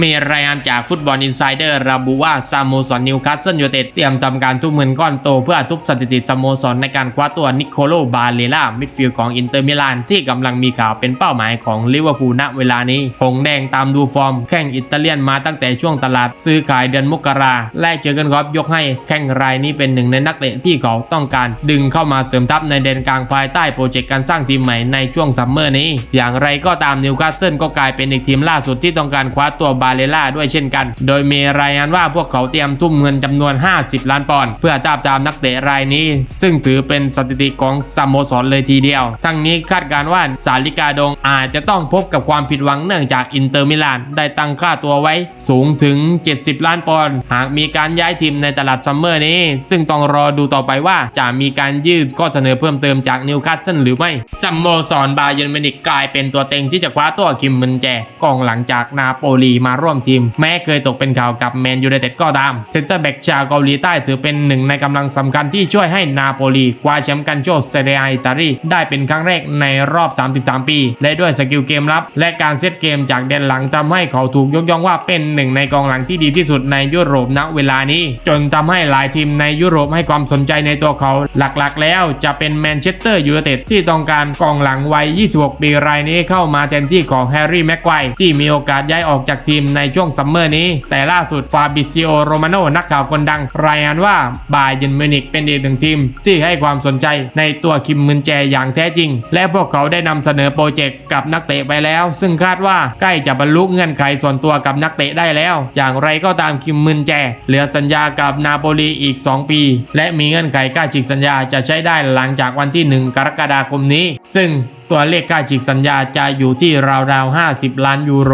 มีรายงานจากฟุตบอลอินไซเดอร์ระบุว่าสโมสรนิวคาสเซิลยูไนเต็ดเตรียมทำการทุ่มเงินก้อนโต เพื่อทุบสถิติสโมสรในการคว้าตัวนิโคโลบาเลล่ามิดฟิลด์ของอินเตอร์มิลานที่กำลังมีข่าวเป็นเป้าหมายของลิเวอร์พูลณเวลานี้หงแดงตามดูฟอร์ม แข่งอิตาเลียนมาตั้งแต่ช่วงตลาดซื้อขายเดือนมกราและเจอกันครับยกให้แข่งรายนี้เป็นหนึ่งในนักเตะที่เขาต้องการ ดึงเข้ามาเสริมทัพในแดนกลางภายใต้โปรเจกต์การสร้างทีมใหม่ในช่วงซัมเมอร์นี้ อย่างไรก็ตามนิวคาสเซิลก็กลายเป็นอีกทีมล่าสุดที่ต้องการคว้าตัวบาเลล่าด้วยเช่นกัน โดยมีรายงานว่าพวกเขาเตรียมทุ่มเงินจำนวน 50 ล้านปอนด์เพื่อตามตามนักเตะรายนี้ ซึ่งถือเป็นสถิติของสโมสรเลยทีเดียว ทั้งนี้คาดการณ์ว่าสาลิกาดงอาจจะต้องพบกับความผิดหวังเนื่องจากอินเตอร์มิลานได้ตั้งค่าตัวไว้สูงถึง 70 ล้านปอนด์หากมีการย้ายทีมในตลาดซัมเมอร์นี้ ซึ่งต้องรอดูต่อไปว่าจะมีการยืดข้อเสนอเพิ่มเติมจากนิวคาสเซิลหรือไม่สโมสรบาเยิร์นมินิกกลายเป็นตัวเต็งที่จะคว้าตัวคิมมึนแจกองหลังจากนาโปลีมาร่วมทีม แม้เคยตกเป็นข่าวกับแมนยูไนเต็ดก็ตาม เซนเตอร์แบ็กชาวเกาหลีใต้ถือเป็นหนึ่งในกำลังสำคัญที่ช่วยให้นาโปลีคว้าแชมป์กันโชเซเรียอิตาลีได้เป็นครั้งแรกในรอบ 33 ปี และด้วยสกิลเกมรับ และการเซตเกมจากแดนหลังทำให้เขาถูกยกย่องว่าเป็นหนึ่งในกองหลังที่ดีที่สุดในยุโรปณเวลานี้ จนทำให้หลายทีมในยุโรปให้ความสนใจในตัวเขาหลักๆ แล้วจะเป็นแมนเชสเตอร์ยูไนเต็ดที่ต้องการกองหลังวัย 26 ปีรายนี้เข้ามาแทนที่ของแฮร์รี่แม็กไกวร์ที่มีโอกาสย้ายออกจากทีมในช่วงซัมเมอร์นี้ แต่ล่าสุดฟาบิซิโอโรมาโนนักข่าวคนดัง รายงานว่าบาเยนมิวนิกเป็นอีกหนึ่งทีม ที่ให้ความสนใจในตัวคิมมึนแจอย่างแท้จริง และพวกเขาได้นำเสนอโปรเจกต์กับนักเตะไปแล้ว ซึ่งคาดว่าใกล้จะบรรลุเงื่อนไขส่วนตัวกับนักเตะได้แล้ว อย่างไรก็ตามคิมมึนแจ เหลือสัญญากับนาโปลีอีก 2 ปี และมีเงื่อนไขค่าฉีกสัญญาจะใช้ได้หลังจากวันที่ 1 กรกฎาคมนี้ ซึ่งตัวเลขค่าฉีกสัญญาจะอยู่ที่ราวๆ 50 ล้านยูโร